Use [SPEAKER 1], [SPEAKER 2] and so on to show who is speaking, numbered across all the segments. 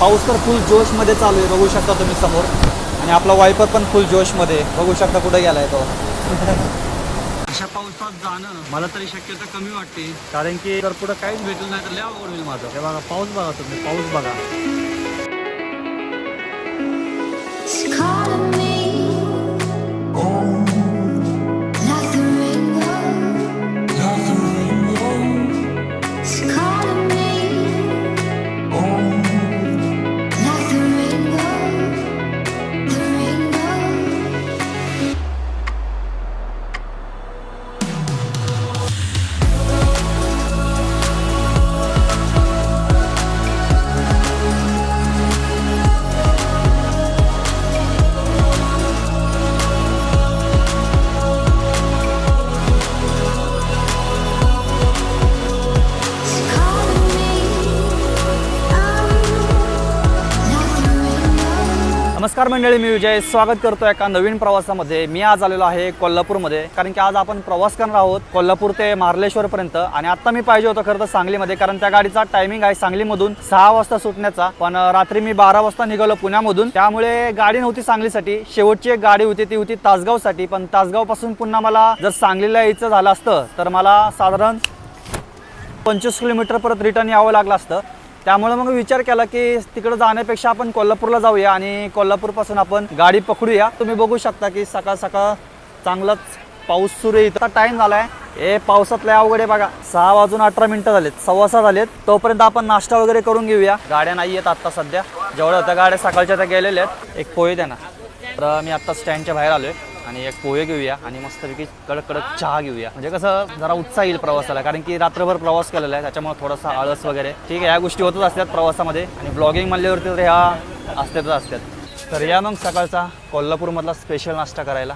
[SPEAKER 1] पाऊस तर फुल जोशमध्ये चालू आहे बघू शकता तुम्ही समोर. आणि आपला वायपर पण फुल जोशमध्ये. बघू शकता कुठे गेलाय तो. अशा पावसात जाणं मला तरी शक्यता कमी वाटते. कारण की जर पुढे काहीच भेटलं नाही तर लय अवघड होईल माझं. हे बघा पाऊस बघा तुम्ही पाऊस बघा. नमस्कार मंडळी मी विजय. स्वागत करतो एका नवीन प्रवासामध्ये. मी आज आलेलो आहे कोल्हापूरमध्ये कारण की आज आपण प्रवास करणार आहोत कोल्हापूर ते मार्लेश्वरपर्यंत आणि आता मी पाहिजे होतं खरं तर सांगलीमध्ये कारण त्या गाडीचा टायमिंग आहे सांगलीमधून सहा वाजता सुटण्याचा. पण रात्री मी बारा वाजता निघालो पुण्यामधून. त्यामुळे गाडी नव्हती सांगलीसाठी. शेवटची एक गाडी होती ती होती तासगावसाठी. पण तासगावपासून पुन्हा मला जर सांगलीला यायचं झालं असतं तर मला साधारण पंचवीस किलोमीटर परत रिटर्न यावं लागलं असतं. त्यामुळे मग विचार केला की तिकडे जाण्यापेक्षा आपण कोल्हापूरला जाऊया आणि कोल्हापूरपासून आपण गाडी पकडूया. तुम्ही बघू शकता की सकाळ सकाळ चांगलाच पाऊस सुरू आहे. इथं टाईम झालाय. हे पावसातलं अवघड आहे बघा. सहा वाजून अठरा मिनिटं झालेत. सव्वा सहा झालेत. तोपर्यंत आपण नाश्ता वगैरे करून घेऊया. गाड्या नाही आहेत आत्ता सध्या. जेवढ्या होत्या गाड्या सकाळच्या त्या गेलेल्या आहेत एक पोहे द्या ना तर मी आत्ता स्टँडच्या बाहेर आलोय. आणि एक पोहे घेऊया आणि मस्तपैकी कडक कडक चहा घेऊया. म्हणजे कसं जरा उत्साह येईल प्रवासाला कारण की रात्रभर प्रवास केलेला आहे त्याच्यामुळे थोडासा आळस वगैरे. ठीक आहे या गोष्टी होतच असतात प्रवासामध्ये. आणि ब्लॉगिंग म्हणल्यावरती तर ह्या असतातच असतात. तर या मग सकाळचा कोल्हापूरमधला स्पेशल नाश्ता करायला.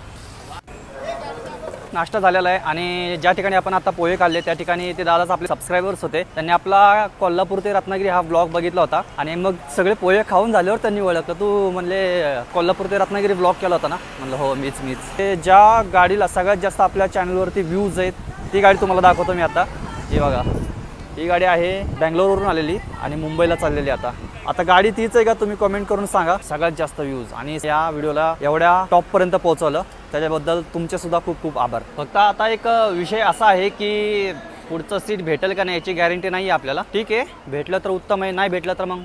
[SPEAKER 1] नाश्ता झालेला आहे आणि ज्या ठिकाणी आपण आता पोहे काढले त्या ठिकाणी ते दादाच आपले सबस्क्रायबर्स होते. त्यांनी आपला कोल्हापूर ते रत्नागिरी हा ब्लॉग बघितला होता आणि मग सगळे पोहे खाऊन झाल्यावर त्यांनी ओळखलं. तू म्हणले कोल्हापूर ते रत्नागिरी ब्लॉग केला होता ना? म्हणलं हो मीच मीच. ते ज्या गाडीला सगळ्यात जास्त आपल्या चॅनलवरती व्ह्यूज आहेत ती गाडी तुम्हाला दाखवतो मी आता. जी बघा. ही गाडी आहे बँगलोरवरून आलेली आणि मुंबईला चाललेली आता. आता गाडी तीच आहे का? तुम्ही कमेंट करून सांगा. सगळ्यात जास्त व्ह्यूज आणि या व्हिडिओला एवढ्या टॉप पर्यंत पोहोचवलं. त्याच्याबद्दल तुमचेसुद्धा खूप खूप आभार. फक्त आता एक विषय असा आहे की पुढचं सीट भेटेल का नाही याची गॅरंटी नाही आहे आपल्याला. ठीक आहे? भेटलं तर उत्तम आहे नाही भेटलं तर मग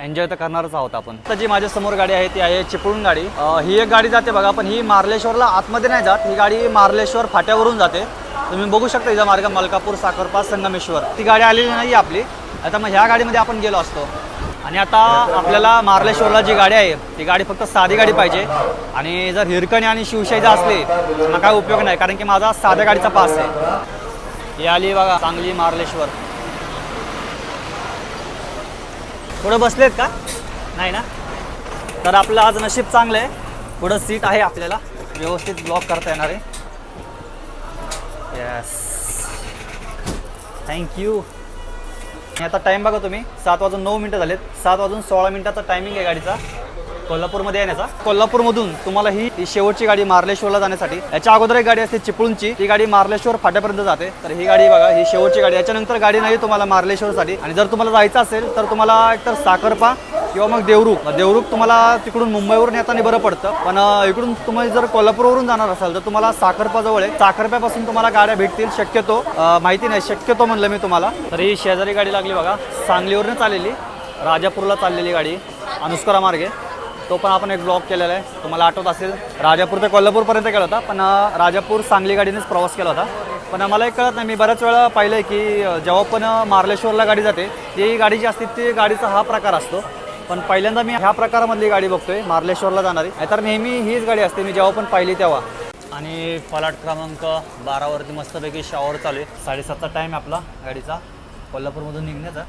[SPEAKER 1] एन्जॉय तर करणारच आहोत आपण. तर जी माझ्यासमोर गाडी आहे ती आहे चिपळूण गाडी. ही एक गाडी जाते बघा पण ही मार्लेश्वरला आतमध्ये नाही जात. ही गाडी मार्लेश्वर फाट्यावरून जाते. तुम्ही बघू शकता हिचा मार्ग मलकापूर साखरपास संगमेश्वर. ती गाडी आलेली नाही आपली. आता मग ह्या गाडीमध्ये आपण गेलो असतो. आणि आता आपल्याला मार्लेश्वरला जी गाडी आहे ती गाडी फक्त साधी गाडी पाहिजे. आणि जर हिरकणी आणि शिवशाही असली तर मग काय उपयोग नाही कारण की माझा साध्या गाडीचा पास आहे. ही आली बघा सांगली मार्लेश्वर. पुढं बसलेत का? नाही ना? तर आपलं आज नशीब चांगलं आहे. पुढं सीट आहे आपल्याला. व्यवस्थित ब्लॉक करता येणार आहे. येस थँक्यू आता टाईम बघा तुम्ही. सात वाजून नऊ मिनटं झालेत. सात वाजून सोळा मिनिटाचा टायमिंग आहे गाडीचा. कोल्हापूरमध्ये येण्याचा कोल्हापूरमधून तुम्हाला ही ही शेवटची गाडी मार्लेश्वरला जाण्यासाठी. याच्या अगोदर एक गाडी असते चिपळूणची. ती गाडी मार्लेश्वर फाट्यापर्यंत जाते. तर ही गाडी बघा ही शेवटची गाडी. याच्यानंतर गाडी नाही तुम्हाला मार्लेश्वरसाठी. आणि जर तुम्हाला जायचं असेल तर तुम्हाला एकतर साखरपा किंवा मग देवरुख. देवरुख तुम्हाला तिकडून मुंबईवरून येताना बरं पडतं. पण इकडून तुम्ही जर कोल्हापूरवरून जाणार असाल तर तुम्हाला साखरपा जवळ आहे. साखरप्यापासून तुम्हाला गाड्या भेटतील. शक्यतो माहिती नाही शक्यतो म्हणलं मी तुम्हाला. तर ही शेजारी गाडी लागली बघा. सांगलीवरून चाललेली राजापूरला चाललेली गाडी. अनुस्करा मार्गे. तो पण आपण एक ब्लॉक केलेला आहे. तुम्हाला आठवत असेल राजापूर ते कोल्हापूरपर्यंत केला होता. पण राजापूर सांगली गाडीनेच प्रवास केला होता. पण मला एक कळत नाही मी बऱ्याच वेळा पाहिलं आहे की जेव्हा पण मार्लेश्वरला गाडी जाते ती गाडी जी असते ती गाडीचा हा प्रकार असतो. पण पहिल्यांदा मी ह्या प्रकारामधली गाडी बघतोय मार्लेश्वरला जाणारी. तर नेहमी हीच गाडी असते मी जेव्हा पण पाहिली तेव्हा. आणि फलाट क्रमांक बारावरती मस्तपैकी शॉवर चालू आहे. साडेसातचा टाईम आहे आपला गाडीचा. कोल्हापूरमधून निघण्याचा.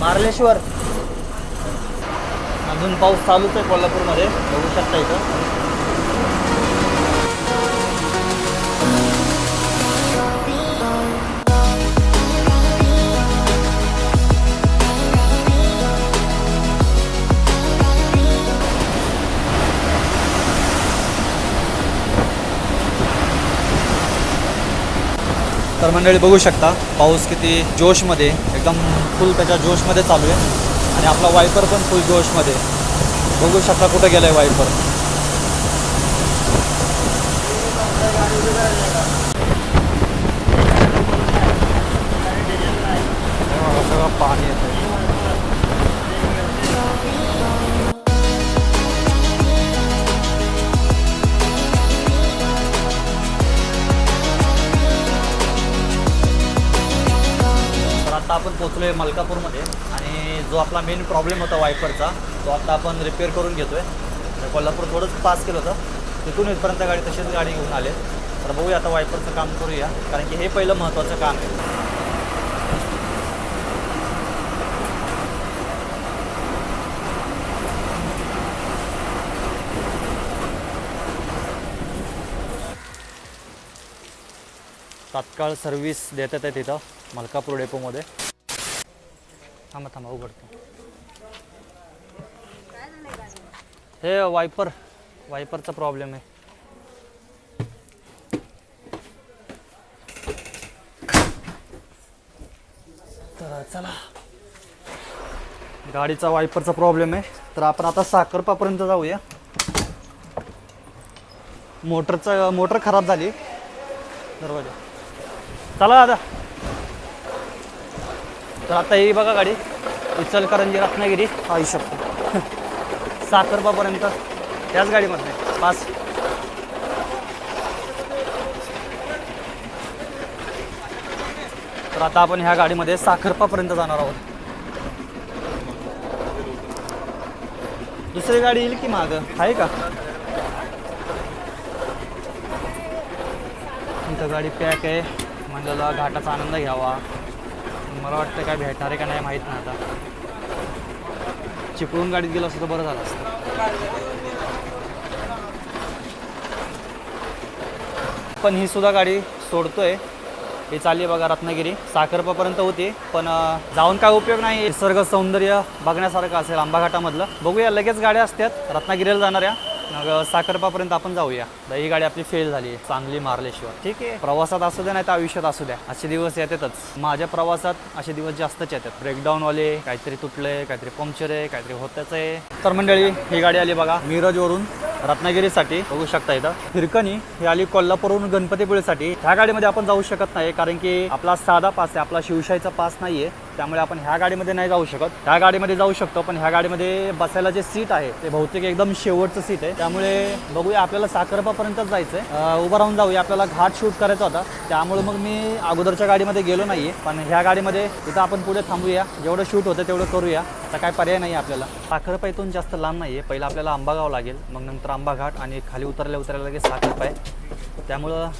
[SPEAKER 1] मार्लेश्वर. अजून पाऊस चालूच आहे कोल्हापूरमध्ये. बघू शकता इथं. मंडळी बघू शकता पाऊस किती जोशमध्ये एकदम फुल त्याच्या जोशमध्ये चालू आहे. आणि आपला वायपर पण फुल जोशमध्ये. बघू शकता कुठं गेलं आहे वायपर पोचलो आहे मलकापूरमध्ये आणि जो आपला मेन प्रॉब्लेम होता वायपरचा तो आता आपण रिपेअर करून घेतो आहे कोल्हापूर थोडंच पास केलं होतं. तिथून इथपर्यंत गाडी तशीच गाडी घेऊन आले तर बघूया आता वायपरचं काम करूया कारण की हे पहिलं महत्त्वाचं काम आहे. तात्काळ सर्व्हिस देतात आहे तिथं मलकापूर डेपोमध्ये थांबा थांबा उघडतो. हे वायपर वायपरचा प्रॉब्लेम आहे. तर चला. गाडीचा वायपरचा प्रॉब्लेम आहे. तर आपण आता साखरपापर्यंत जाऊया. मोटरचं मोटर खराब झाली. दरवाजा. चला दादा तर आता ही बघा गाडी. इचलकरंजी रत्नागिरी. आई शकतो. साखरपापर्यंत त्याच गाडीमध्ये. पास तर आता आपण ह्या गाडीमध्ये साखरपापर्यंत जाणार आहोत. दुसरी गाडी येईल की माग? आहे का? इथं गाडी पॅक आहे. म्हणलेला घाटाचा आनंद घ्यावा. मला वाटतं काय भेटणार आहे का नाही माहीत नाही आता. चिपळूण गाडीत गेलो असतं तर बरं झालं असतं. पण ही सुद्धा गाडी सोडतोय. ही चालली बघा रत्नागिरी. साखरपापर्यंत होती पण जाऊन काय उपयोग नाही. निसर्ग सौंदर्य बघण्यासारखं असेल आंबाघाटामधलं. बघूया लगेच गाड्या असतात. रत्नागिरीला जाणाऱ्या. मग साखरपापर्यंत आपण जाऊया. ही गाडी आपली फेल झाली चांगली मारल्याशिवाय. ठीक आहे. प्रवासात असू द्या नाही तर आयुष्यात असू द्या. असे दिवस येतातच. माझ्या प्रवासात असे दिवस जास्तच येतात. ब्रेकडाऊन वाले काहीतरी तुटले काहीतरी पंक्चर आहे काहीतरी होतच आहे. तर मंडळी ही गाडी आली बघा. मिरजवरून रत्नागिरीसाठी बघू शकता इथं. हिरकणी ही आली कोल्हापूरहून गणपतीपुळेसाठी ह्या गाडीमध्ये आपण जाऊ शकत नाही कारण की आपला साधा पास आहे आपला शिवशाहीचा पास नाहीये. त्यामुळे आपण ह्या गाडीमध्ये नाही जाऊ शकत. ह्या गाडीमध्ये जाऊ शकतो पण ह्या गाडीमध्ये बसायला जे सीट आहे ते बहुतेक एकदम शेवटचं सीट आहे. त्यामुळे बघूया आपल्याला साखरपापर्यंतच जायचं आहे उभं राहून जाऊया आपल्याला घाट शूट करायचा होता. त्यामुळे मग मी अगोदरच्या गाडीमध्ये गेलो नाहीये पण ह्या गाडीमध्ये इथं आपण पुढे थांबूया. जेवढं शूट होतं तेवढं करूया. तर काय पर्याय नाही आपल्याला. साखरपा इथून जास्त लांब नाही आहे पहिलं आपल्याला आंबागाव लागेल मग नंतर आंबा घाट आणि खाली उतरल्या उतरायला लगेच साखरपाय त्यामुळं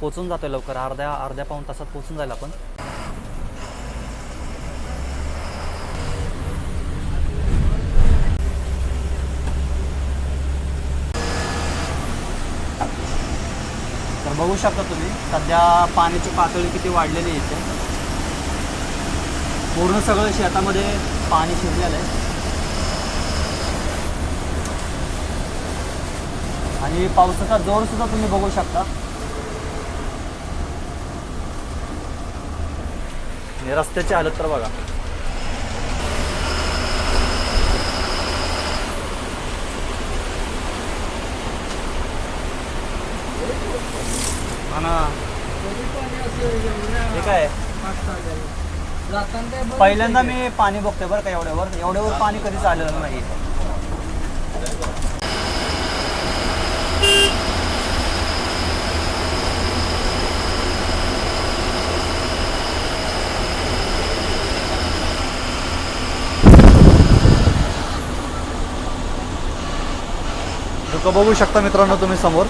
[SPEAKER 1] पोचून जातोय लवकर. अर्ध्या अर्ध्या पाऊन तासात पोचून जाईल आपण. तर बघू शकता तुम्ही सध्या पाण्याची पातळी किती वाढलेली आहे इथे. पूर्ण सगळं शेतामध्ये पाणी शिरलेलं आहे. आणि पावसाचा जोर सुद्धा तुम्ही बघू शकता. आणि रस्त्याची हालत तर बघा. ना. काय? आहे? पहिल्यांदा मी पाणी बघतोय बरं का एवढ्यावर. एवढ्यावर पाणी कधीच आलेलं नाही. तो बघू शकता मित्रांनो तुम्ही समोर.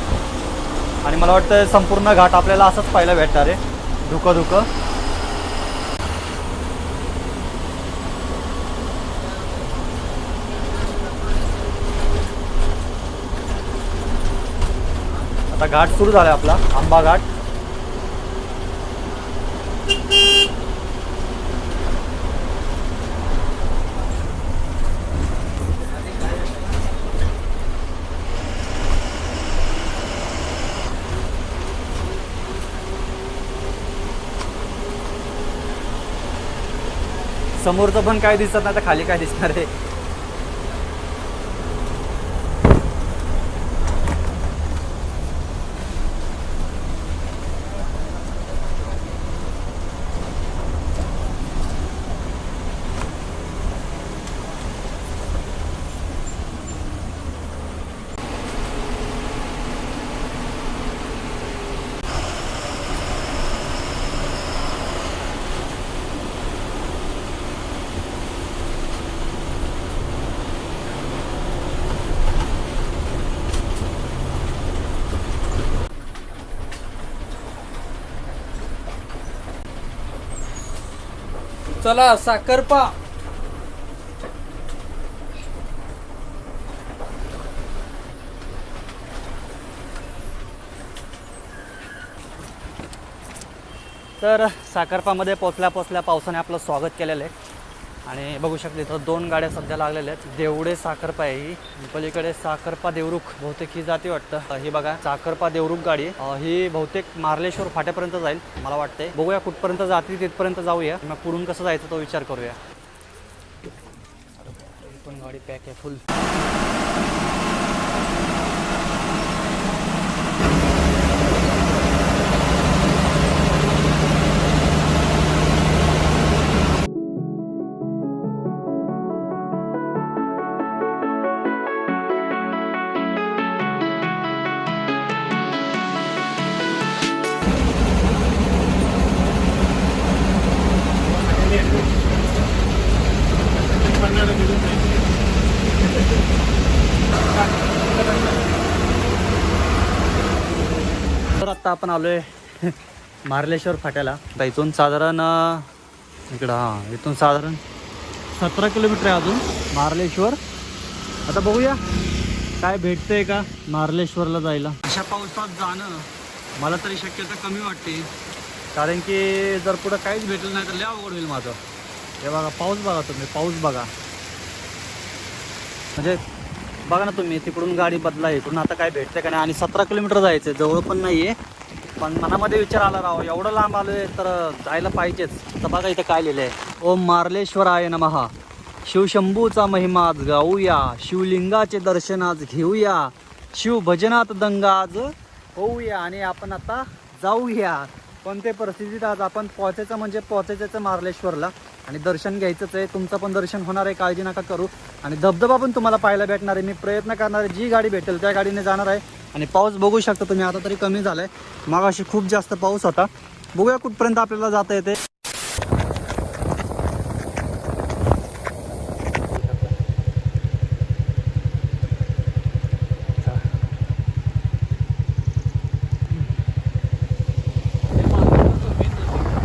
[SPEAKER 1] आणि मला वाटतं संपूर्ण घाट आपल्याला असंच पाहायला भेटणार आहे. धुकं धुकं. आता घाट सुरू झाला आपला आंबा घाट. समोरचं पण काय दिसत नाही तर खाली काय दिसणार आहे?
[SPEAKER 2] चला साखरपा
[SPEAKER 1] तर साखरपामध्ये पोचल्या पोचल्या पावसाने आपलं स्वागत केलेलं आहे. आणि बघू शकले तर दोन गाड्या सध्या लागलेल्या आहेत. देवडे साखरपा आहे ही पलीकडे साखरपा देवरुख बहुतेक ही जाती वाटतं. ही बघा साखरपा देवरुख गाडी. ही बहुतेक मार्लेश्वर फाट्यापर्यंत जाईल मला वाटतंय. बघूया कुठपर्यंत जाते तिथपर्यंत जाऊया. मग पुढून कसं जायचं तो विचार करूया. पण गाडी पॅक आहे फुल आत्ता आपण आलोय मार्लेश्वर फाट्याला. आता इथून साधारण इकडं हां इथून साधारण सतरा किलोमीटर आहे अजून मार्लेश्वर. आता बघूया काय भेटतंय का मार्लेश्वरला जायला. अशा पावसात जाणं मला तरी शक्यता कमी वाटते. कारण की जर पुढं काहीच भेटलं नाही तर लय अवघड होईल माझं. हे बघा पाऊस बघा तुम्ही पाऊस बघा. म्हणजे बघा ना तुम्ही तिकडून गाडी बदला इकडून आता काय भेटतंय का नाही? आणि सतरा किलोमीटर जायचं जवळ पण नाही आहे पण मनामध्ये विचार आला राव एवढं लांब आलोय तर जायला पाहिजेच. तर बघा इथं काय लिहिलंय. ओम मार्लेश्वर आहे ना महा शिवशंभूचा महिमा आज गाऊया. शिवलिंगाचे दर्शन आज घेऊया. शिवभजनात दंगा आज होऊया. आणि आपण आता जाऊया. कोणत्या परिस्थितीत आज आपण पोहोचायचं म्हणजे पोहोचायचं मार्लेश्वरला? आणि दर्शन घ्यायचंच आहे. तुमचं पण दर्शन होणार आहे. काळजी नका करू. आणि धबधबा पण तुम्हाला पाहायला भेटणार आहे. मी प्रयत्न करणार आहे. जी गाडी भेटेल त्या गाडीने जाणार आहे. आणि पाऊस बघू शकता तुम्ही. आता तरी कमी झालाय. मग खूप जास्त पाऊस होता. बघूया कुठपर्यंत आपल्याला जाता येते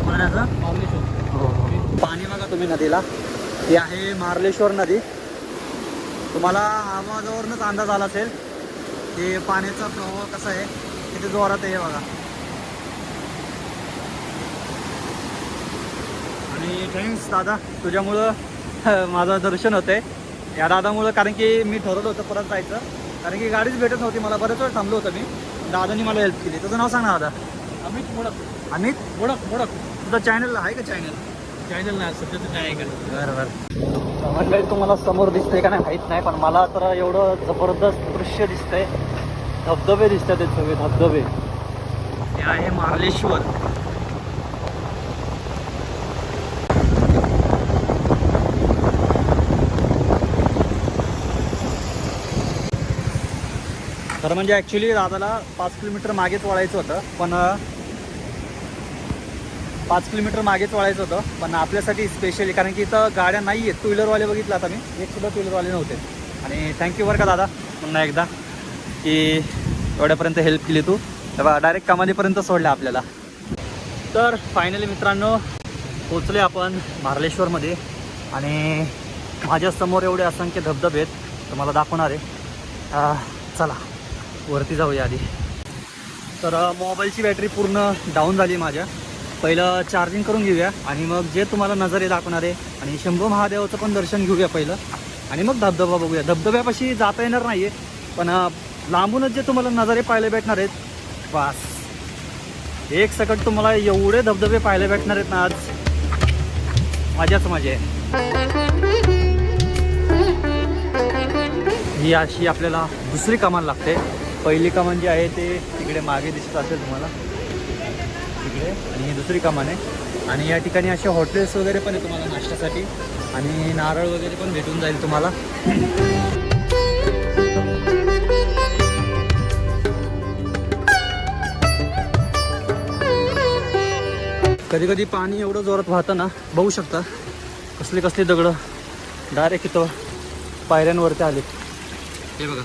[SPEAKER 1] पाण्याचं पाणी बघा तुम्ही नदीला ही आहे मार्लेश्वर नदी. तुम्हाला आवाजावरूनच अंदाज आला असेल की पाण्याचा प्रवाह कसा आहे किती जोरात आहे हे बघा. आणि थँक्स दादा तुझ्यामुळं माझं दर्शन होतंय. या दादामुळं कारण की मी ठरवलं होतं परत जायचं. कारण की गाडीच भेटत नव्हती मला बरेच वेळ थांबलो होतो मी. दादानी मला हेल्प केली. तुझं नाव सांग ना दादा.
[SPEAKER 2] अमित मोडक.
[SPEAKER 1] अमित?
[SPEAKER 2] मोडक मोडक.
[SPEAKER 1] तुझं चॅनल आहे का चॅनल
[SPEAKER 2] चॅनल नाही सध्याचं नाही आहे का?
[SPEAKER 1] बरं बरं. म्हणलं तुम्हाला समोर दिसतंय का नाही माहीत नाही पण मला तर एवढं जबरदस्त दृश्य दिसतंय. धबधबे दिसतात ते सगळे धबधबे. हे आहे मार्लेश्वर तर म्हणजे ॲक्च्युली दादाला पाच किलोमीटर मागेच वळायचं होतं पण पाच किलोमीटर मागेच वळायचं होतं पण आपल्यासाठी स्पेशली कारण की इथं गाड्या नाही आहेत. टू व्हीलरवाले बघितलं आता मी. एक सुद्धा टू व्हीलरवाले नव्हते. आणि थँक्यू बरं का दादा पुन्हा एकदा की एवढ्यापर्यंत हेल्प केली तू. तेव्हा डायरेक्ट कमालीपर्यंत सोडलं आपल्याला. तर फायनली मित्रांनो पोचले आपण मार्लेश्वरमध्ये आणि माझ्यासमोर एवढे असंख्य धबधबे आहेत तुम्हाला दाखवणार आहे. चला वरती जाऊया आधी. तर मोबाईलची बॅटरी पूर्ण डाऊन झाली माझ्या. पहिलं चार्जिंग करून घेऊया. आणि मग जे तुम्हाला नजरे दाखवणार आहे आणि शंभू महादेवाचं पण दर्शन घेऊया पहिलं. आणि मग धबधबा बघूया. धबधब्यापाशी जाता येणार नाही आहे पण लांबूनच जे तुम्हाला नजरे पाहायला भेटणार आहेत वास एक सकट तुम्हाला एवढे धबधबे पाहायला भेटणार आहेत ना आज. मजाच मजा आहे. ही अशी आपल्याला दुसरी कमान लागते. पहिली कमान जी आहे ते तिकडे मागे दिसत असेल तुम्हाला. तिकडे आणि ही दुसरी कमान आहे. आणि या ठिकाणी असे हॉटेल्स वगैरे पण आहे तुम्हाला नाश्त्यासाठी. आणि नारळ वगैरे पण भेटून जाईल तुम्हाला. कधी कधी पाणी एवढं जोरात वाहतं ना बघू शकता. कसली कसली दगडं. डायरेक्ट इथं पायऱ्यांवरती आले. हे बघा.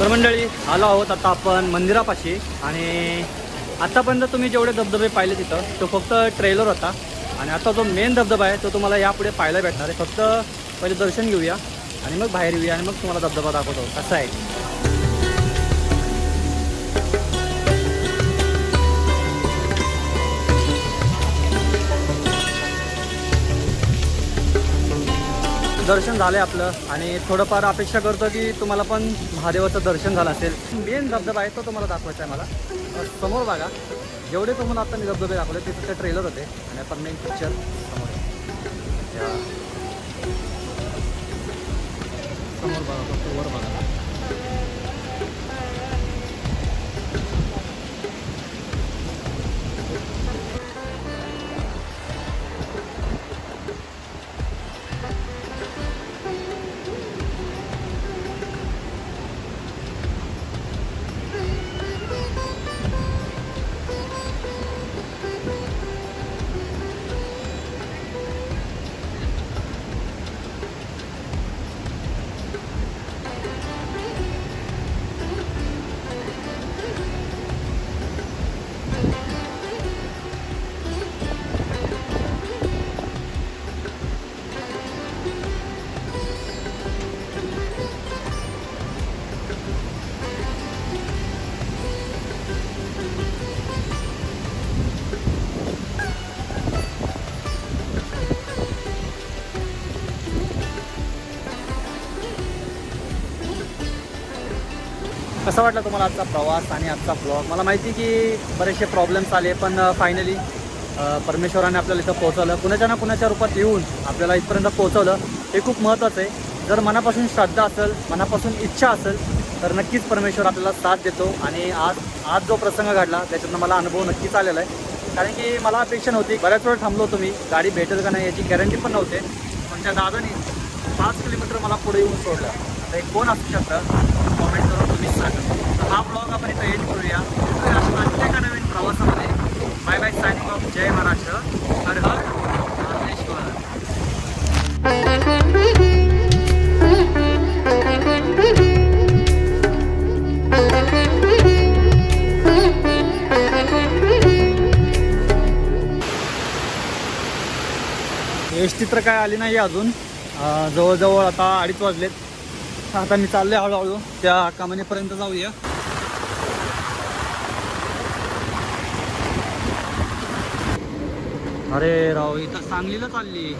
[SPEAKER 1] तर मंडळी आलो आहोत आता आपण मंदिरापाशी. आणि आतापर्यंत तुम्ही जेवढे धबधबे पाहिले तिथं तो फक्त ट्रेलर होता. आणि आता जो मेन धबधबा आहे तो तुम्हाला यापुढे पाहायला भेटणार आहे. फक्त पहिले दर्शन घेऊया. आणि मग बाहेर येऊया आणि मग तुम्हाला धबधबा दाखवतो. असं आहे. दर्शन झालंय आपलं आणि थोडंफार अपेक्षा करतो की तुम्हाला पण महादेवाचं दर्शन झालं असेल. मेन धबधबा आहे तो तुम्हाला दाखवायचा आहे मला. समोर बघा. जेवढे तुम्हाला आता मी धबधबे दाखवले ते तिथे ट्रेलर होते. आणि आपण मेन पिक्चर समोर या. समोर बघा फक्त वर बघा. कसा वाटला तुम्हाला आजचा प्रवास आणि आजचा ब्लॉग मला माहिती की बरेचसे प्रॉब्लेम्स आले पण फायनली परमेश्वराने आपल्याला इथं पोहोचवलं. कुणाच्या ना कुणाच्या रूपात येऊन आपल्याला इथपर्यंत पोहोचवलं हे खूप महत्त्वाचं आहे. जर मनापासून श्रद्धा असेल मनापासून इच्छा असेल तर नक्कीच परमेश्वर आपल्याला साथ देतो. आणि आज आज जो प्रसंग घडला त्याच्यातनं मला अनुभव नक्कीच आलेला आहे. कारण की मला अपेक्षा नव्हती. बऱ्याच वेळ थांबलो होतो मी. गाडी भेटेल का नाही याची गॅरंटी पण नव्हते. पण त्या दादानी पाच किलोमीटर मला पुढे येऊन सोडलं. तर एक कोण असू शकतं? हा ब्लॉग आपण इथं एंड करूया. अशा आणखी एका नवीन प्रवासामध्ये बाय बाय सायनिंग ऑफ जय महाराष्ट्र. हर हर. एस चित्र काय आली नाही अजून. जवळजवळ आता अडीच वाजलेत. आता मी चाललोय हळूहळू. त्या कामानेपर्यंत जाऊया. अरे राव इथं सांगलीला चालली.